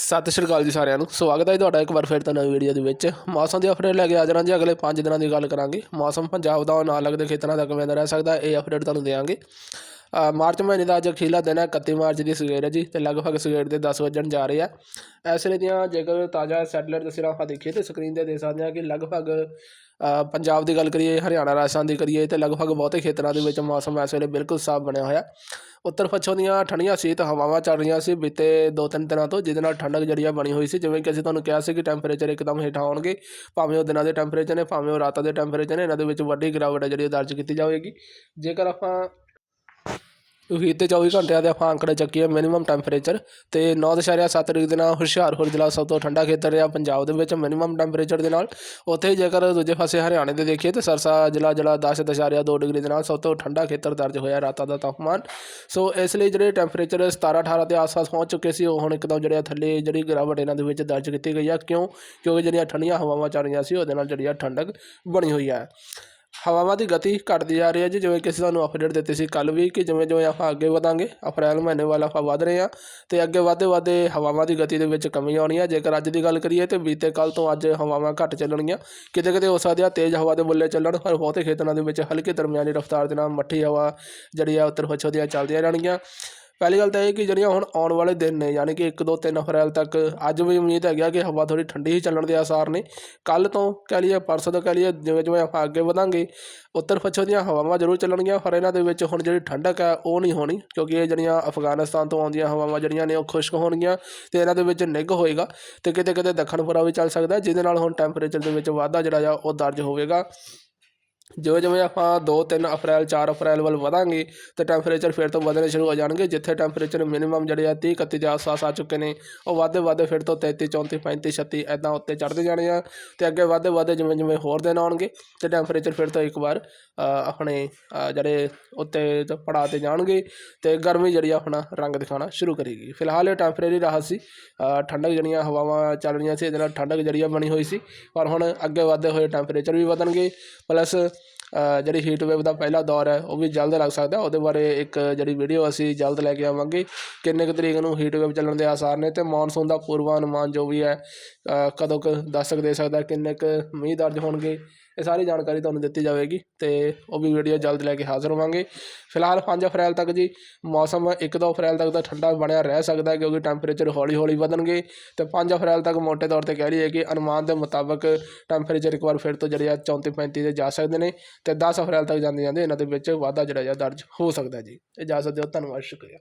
ਸਤਿ ਸ਼੍ਰੀ ਅਕਾਲ ਜੀ ਸਾਰਿਆਂ ਨੂੰ। ਸਵਾਗਤ ਹੈ ਜੀ ਤੁਹਾਡਾ ਇੱਕ ਵਾਰ ਫਿਰ ਤੋਂ ਨਵੀਂ ਵੀਡੀਓ ਦੇ ਵਿੱਚ। ਮੌਸਮ ਦੀ ਅਪਡੇਟ ਲੈ ਕੇ ਹਾਜ਼ਰ ਹਾਂ ਜੀ, ਅਗਲੇ 5 ਦਿਨਾਂ ਦੀ ਗੱਲ ਕਰਾਂਗੇ। ਮੌਸਮ ਪੰਜਾਬ ਦਾ ਨਾਲ ਲੱਗਦੇ ਖੇਤਰਾਂ ਦਾ ਕਿਵੇਂ ਦਾ ਰਹਿ ਸਕਦਾ, ਇਹ ਅਪਡੇਟ ਤੁਹਾਨੂੰ ਦੇਵਾਂਗੇ ਮਾਰਚ ਮਹੀਨੇ ਦਾ ਅੱਜ ਅਖੀਰਲਾ ਦਿਨ ਹੈ 31 ਮਾਰਚ ਦੀ ਸਵੇਰ ਹੈ ਜੀ ਤੇ ਲਗਭਗ ਸਵੇਰ ਦੇ 10 ਵਜਣ ਜਾ ਰਹੇ ਆ। ਇਸ ਵੇਲੇ ਦੀਆਂ ਜੇਕਰ ਤਾਜ਼ਾ ਸੈਟਲਾਈਟ ਤਸਵੀਰਾਂ ਆਪਾਂ ਦੇਖੀਏ ਤੇ ਸਕਰੀਨ ਤੇ ਦੇਖ ਸਕਦੇ ਹਾਂ ਕਿ ਲਗਭਗ ਪੰਜਾਬ ਦੀ ਗੱਲ ਕਰੀਏ, ਹਰਿਆਣਾ, ਰਾਜਸਥਾਨ ਦੀ ਕਰੀਏ ਤੇ ਲਗਭਗ ਬਹੁਤੇ ਖੇਤਰਾਂ ਦੇ ਵਿੱਚ ਮੌਸਮ ਇਸ ਵੇਲੇ ਬਿਲਕੁਲ ਸਾਫ਼ ਬਣਿਆ ਹੋਇਆ। ਉੱਤਰ ਪੱਛਮ ਦੀਆਂ ਠੰਡੀਆਂ ਸ਼ੀਤ ਹਵਾਵਾਂ ਚੱਲ ਰਹੀਆਂ ਸੀ ਬੀਤੇ ਦੋ ਤਿੰਨ ਦਿਨਾਂ ਤੋਂ, ਜਿਹਦੇ ਨਾਲ ਠੰਡਕ ਜਿਹੜੀ ਆ ਬਣੀ ਹੋਈ ਸੀ। ਜਿਵੇਂ ਕਿ ਅਸੀਂ ਤੁਹਾਨੂੰ ਕਿਹਾ ਸੀ ਕਿ ਟੈਂਪਰੇਚਰ ਇੱਕਦਮ ਹੇਠਾਂ ਆਉਣਗੇ, ਭਾਵੇਂ ਉਹ ਦਿਨਾਂ ਦੇ ਟੈਂਪਰੇਚਰ ਨੇ, ਭਾਵੇਂ ਉਹ ਰਾਤਾਂ ਦੇ ਟੈਂਪਰੇਚਰ ਨੇ, ਇਹਨਾਂ ਦੇ ਵਿੱਚ ਵੱਡੀ ਗਿਰਾਵਟ ਹੈ ਜਿਹੜੀ ਦਰਜ ਕੀਤੀ ਜਾਵੇਗੀ। ਜੇਕਰ ਆਪਾਂ ਉਹੀ ਤੇ 24 ਘੰਟਿਆਂ ਦੇ ਆਪਾਂ ਅੰਕੜੇ ਚੱਕੀਏ ਮਿਨੀਮਮ ਟੈਂਪਰੇਚਰ ਤੇ 9.7 ਡਿਗਰੀ ਦੇ ਨਾਲ ਹੁਸ਼ਿਆਰਪੁਰ ਜ਼ਿਲ੍ਹਾ ਸਭ ਤੋਂ ਠੰਡਾ ਖੇਤਰ ਰਿਹਾ ਪੰਜਾਬ ਦੇ ਵਿੱਚ ਮਿਨੀਮਮ ਟੈਂਪਰੇਚਰ ਦੇ ਨਾਲ। ਉੱਥੇ ਹੀ ਜੇਕਰ ਦੂਜੇ ਪਾਸੇ ਹਰਿਆਣੇ ਦੇ ਦੇਖੀਏ ਤੇ ਸਰਸਾ ਜ਼ਿਲ੍ਹਾ ਜਿਹੜਾ 10.2 ਡਿਗਰੀ ਦੇ ਨਾਲ ਸਭ ਤੋਂ ਠੰਡਾ ਖੇਤਰ ਦਰਜ ਹੋਇਆ ਰਾਤਾਂ ਦਾ ਤਾਪਮਾਨ। ਸੋ ਇਸ ਲਈ ਜਿਹੜੇ ਟੈਂਪਰੇਚਰ 17 18 ਦੇ ਆਸ-ਪਾਸ ਪਹੁੰਚ ਚੁੱਕੇ ਸੀ, ਉਹ ਹੁਣ ਇੱਕਦਮ ਜਿਹੜੇ ਆ ਥੱਲੇ ਜਿਹੜੀ ਗਿਰਾਵਟ ਇਹਨਾਂ ਦੇ ਵਿੱਚ ਦਰਜ ਕੀਤੀ ਗਈ ਆ। ਕਿਉਂ? ਕਿਉਂਕਿ ਜਿਹੜੀਆਂ ਠੰਡੀਆਂ ਹਵਾਵਾਂ ਚੱਲ ਰਹੀਆਂ ਸੀ, ਉਹਦੇ ਨਾਲ ਜਿਹੜੀ ਆ ਠੰਡਕ ਬਣੀ ਹੋਈ ਹੈ ਹਵਾਵਾਂ ਦੀ ਗਤੀ ਘਟਦੀ ਜਾ ਰਹੀ ਹੈ ਜੀ। ਜਿਵੇਂ ਕਿ ਅਸੀਂ ਤੁਹਾਨੂੰ ਅਪਡੇਟ ਦਿੱਤੀ ਸੀ ਕੱਲ ਵੀ ਕਿ ਜਿਵੇਂ ਜਿਵੇਂ ਆਪਾਂ ਅੱਗੇ ਵਧਾਂਗੇ, ਅਪ੍ਰੈਲ ਮਹੀਨੇ ਵੱਲ ਆਪਾਂ ਵਧ ਰਹੇ ਹਾਂ ਤੇ ਅੱਗੇ ਵਧਦੇ ਵਧਦੇ ਹਵਾਵਾਂ ਦੀ ਗਤੀ ਦੇ ਵਿੱਚ ਕਮੀ ਆਉਣੀ ਹੈ ਜੇਕਰ ਅੱਜ ਦੀ ਗੱਲ ਕਰੀਏ ਤੇ ਬੀਤੇ ਕੱਲ ਤੋਂ ਅੱਜ ਹਵਾਵਾਂ ਘੱਟ ਚੱਲਣਗੀਆਂ। ਕਿਤੇ ਕਿਤੇ ਹੋ ਸਕਦਾ ਤੇਜ਼ ਹਵਾ ਦੇ ਬੁੱਲੇ ਚੱਲਣ, ਪਰ ਬਹੁਤੇ ਖੇਤਰਾਂ ਦੇ ਵਿੱਚ ਹਲਕੀ ਦਰਮਿਆਨੀ ਰਫ਼ਤਾਰ ਦੇ ਨਾਲ ਮੱਠੀ ਹਵਾ ਜਿਹੜੀ ਆ ਉੱਤਰ ਪੱਛਮ ਦੀਆਂ ਚੱਲਦੀਆਂ ਰਹਿਣਗੀਆਂ। ਪਹਿਲੀ ਗੱਲ ਤਾਂ ਇਹ ਕਿ ਜਿਹੜੀਆਂ ਹੁਣ ਆਉਣ ਵਾਲੇ ਦਿਨ ਨੇ, ਯਾਨੀ ਕਿ 1 2 3 ਅਪ੍ਰੈਲ ਤੱਕ ਅੱਜ ਵੀ ਉਮੀਦ ਹੈਗੀ ਆ ਕਿ ਹਵਾ ਥੋੜੀ ਠੰਡੀ ਹੀ ਚੱਲਣ ਦੇ ਆਸਾਰ ਨੇ। ਕੱਲ ਤੋਂ ਕਹਿ ਲਈਏ ਪਰਸੋਂ ਤੋਂ ਕਹਿ ਲਈਏ ਜਿਵੇਂ ਜਿਵੇਂ ਆਪਾਂ ਅੱਗੇ ਵਧਾਂਗੇ, ਉੱਤਰ ਪੱਛਮ ਦੀਆਂ ਹਵਾਵਾਂ ਜ਼ਰੂਰ ਚੱਲਣਗੀਆਂ, ਪਰ ਇਹਨਾਂ ਦੇ ਵਿੱਚ ਹੁਣ ਜਿਹੜੀ ਠੰਡਕ ਹੈ ਉਹ ਨਹੀਂ ਹੋਣੀ, ਕਿਉਂਕਿ ਇਹ ਜਿਹੜੀਆਂ ਅਫਗਾਨਿਸਤਾਨ ਤੋਂ ਆਉਂਦੀਆਂ ਹਵਾਵਾਂ ਜਿਹੜੀਆਂ ਨੇ ਉਹ ਖੁਸ਼ਕ ਹੋਣਗੀਆਂ ਤੇ ਇਹਨਾਂ ਦੇ ਵਿੱਚ ਨਿੱਘ ਹੋਏਗਾ ਤੇ ਕਿਤੇ ਕਿਤੇ ਦੱਖਣ ਪੁਰਾ ਵੀ ਚੱਲ ਸਕਦਾ, ਜਿਹਦੇ ਨਾਲ ਹੁਣ ਟੈਂਪਰੇਚਰ ਦੇ ਵਿੱਚ ਵਾਧਾ ਜਿਹੜਾ ਆ ਉਹ ਦਰਜ ਹੋਵੇਗਾ। ਜਿਵੇਂ ਜਿਵੇਂ ਆਪਾਂ 2 3 ਅਪ੍ਰੈਲ 4 ਅਪ੍ਰੈਲ ਵੱਲ ਵਧਾਂਗੇ, ਤੇ ਟੈਂਪਰੇਚਰ ਫਿਰ ਤੋਂ ਵਧਣੇ ਸ਼ੁਰੂ ਹੋ ਜਾਣਗੇ, ਜਿੱਥੇ ਟੈਂਪਰੇਚਰ ਮਿਨੀਮਮ ਜਿਹੜੇ ਆ 30 31 ਦੇ ਆਸ-ਪਾਸ ਆ ਚੁੱਕੇ ਨੇ, ਉਹ ਵੱਧਦੇ ਵੱਧਦੇ ਫਿਰ ਤੋਂ 33 34 35 36 ਐਦਾਂ ਉੱਤੇ ਚੜ੍ਹਦੇ ਜਾਣੇ ਆ, ਤੇ ਅੱਗੇ ਵੱਧਦੇ ਵੱਧਦੇ ਜਿਵੇਂ ਜਿਵੇਂ ਹੋਰ ਦਿਨ ਆਉਣਗੇ, ਤੇ ਟੈਂਪਰੇਚਰ ਫਿਰ ਤੋਂ ਇੱਕ ਵਾਰ ਆਪਣੇ ਜਿਹੜੇ ਉੱਤੇ ਪੜਾ ਤੇ ਜਾਣਗੇ, ਤੇ ਗਰਮੀ ਜਿਹੜੀ ਆ ਆਪਣਾ ਰੰਗ ਦਿਖਾਉਣਾ ਸ਼ੁਰੂ ਕਰੇਗੀ। ਫਿਲਹਾਲ ਇਹ ਟੈਂਪਰੇਰੀ ਰਾਹਤ ਸੀ ਠੰਡਕ ਜਿਹੜੀਆਂ ਹਵਾਵਾਂ ਚੱਲ ਰਹੀਆਂ ਸੀ, ਇਹਦੇ ਨਾਲ ਠੰਡਕ ਜਿਹੜੀ ਆ ਬਣੀ ਹੋਈ ਸੀ, ਪਰ ਹੁਣ ਅੱਗੇ ਵਧਦੇ ਹੋਏ ਟੈਂਪਰੇਚਰ ਵੀ ਵਧਣਗੇ ਪਲੱਸ ਜਿਹੜੀ ਹੀਟ ਵੇਵ ਦਾ ਪਹਿਲਾ ਦੌਰ ਹੈ, ਉਹ ਵੀ ਜਲਦ ਲੱਗ ਸਕਦਾ ਉਹਦੇ ਬਾਰੇ ਇੱਕ ਜਿਹੜੀ ਵੀਡੀਓ ਅਸੀਂ ਜਲਦ ਲੈ ਕੇ ਆਵਾਂਗੇ, ਕਿੰਨੇ ਕੁ ਤਰੀਕ ਨੂੰ ਹੀਟ ਵੇਵ ਚੱਲਣ ਦੇ ਆਸਾਰ ਨੇ ਤੇ ਮੌਨਸੂਨ ਦਾ ਪੂਰਵਾਨੁਮਾਨ ਜੋ ਵੀ ਹੈ ਕਦੋਂ ਕੁ ਦੱਸ ਦੇ ਸਕਦਾ, ਕਿੰਨੇ ਕੁ ਮੀਂਹ ਦਰਜ ਹੋਣਗੇ ਇਹ ਸਾਰੀ ਜਾਣਕਾਰੀ ਤੁਹਾਨੂੰ ਦਿੱਤੀ ਜਾਵੇਗੀ ਤੇ ਉਹ ਵੀ ਵੀਡੀਓ ਜਲਦ ਲੈ ਕੇ ਹਾਜ਼ਰ ਹੋਵਾਂਗੇ। ਫਿਲਹਾਲ 5 ਅਪ੍ਰੈਲ ਤੱਕ ਜੀ ਮੌਸਮ 1-2 ਅਪ੍ਰੈਲ ਤੱਕ ਤਾਂ ਠੰਡਾ ਬਣਿਆ ਰਹਿ ਸਕਦਾ ਹੈ ਕਿਉਂਕਿ ਟੈਂਪਰੇਚਰ ਹੌਲੀ-ਹੌਲੀ ਵਧਣਗੇ। ਤੇ 5 ਅਪ੍ਰੈਲ ਤੱਕ ਮੋٹے ਤੌਰ ਤੇ ਕਹਿ ਲਈਏ ਕਿ ਅਨੁਮਾਨ ਦੇ ਮੁਤਾਬਕ ਟੈਂਪਰੇਚਰ ਇੱਕ ਵਾਰ ਫਿਰ ਤੋਂ ਜਿਹੜੇ ਆ 34-35 ਤੇ ਜਾ ਸਕਦੇ ਨੇ ਤੇ 10 ਅਪ੍ਰੈਲ ਤੱਕ ਜਾਂਦੇ ਜਾਂਦੇ ਇਹਨਾਂ ਦੇ ਵਿੱਚ ਵਾਧਾ ਜਿਹੜਾ ਆ ਦਰਜ ਹੋ ਸਕਦਾ ਜੀ। ਇਜਾਜ਼ਤ ਦਿਓ ਧੰਨਵਾਦ, ਸ਼ੁਕਰੀਆ।